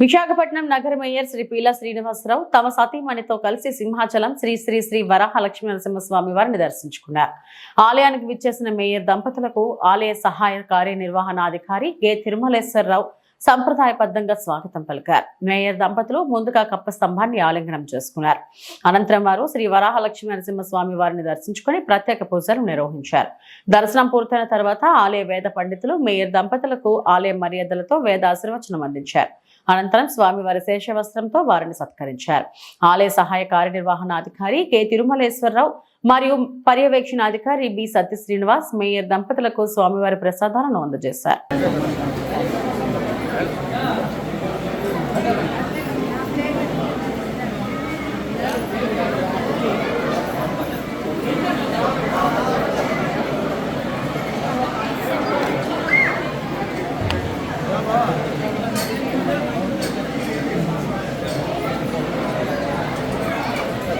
విశాఖపట్నం నగర మేయర్ శ్రీ పీలా శ్రీనివాసరావు తమ సతీమణితో కలిసి సింహాచలం శ్రీ శ్రీ శ్రీ వరాహ లక్ష్మీ నరసింహస్వామి వారిని దర్శించుకున్నారు. ఆలయానికి విచ్చేసిన మేయర్ దంపతులకు ఆలయ సహాయ కార్యనిర్వహణాధికారి కె. తిరుమలేశ్వరరావు సంప్రదాయబద్ధంగా స్వాగతం పలికారు. మేయర్ దంపతులు ముందుగా కప్ప స్తంభాన్ని ఆలింగనం చేసుకున్నారు. అనంతరం వారు శ్రీ వరాహ లక్ష్మీ నరసింహస్వామి వారిని దర్శించుకుని ప్రత్యేక పూజలు నిర్వహించారు. దర్శనం పూర్తయిన తర్వాత ఆలయ వేద పండితులు మేయర్ దంపతులకు ఆలయ మర్యాదలతో వేద ఆశీర్వచనం అందించారు. అనంతరం స్వామివారి శేషవస్త్రంతో వారిని సత్కరించారు. ఆలయ సహాయ కార్యనిర్వహణాధికారి కె. తిరుమలేశ్వరరావు మరియు పర్యవేక్షణాధికారి బి. సత్య శ్రీనివాస్ మేయర్ దంపతులకు స్వామివారి ప్రసాదాలను అందజేశారు.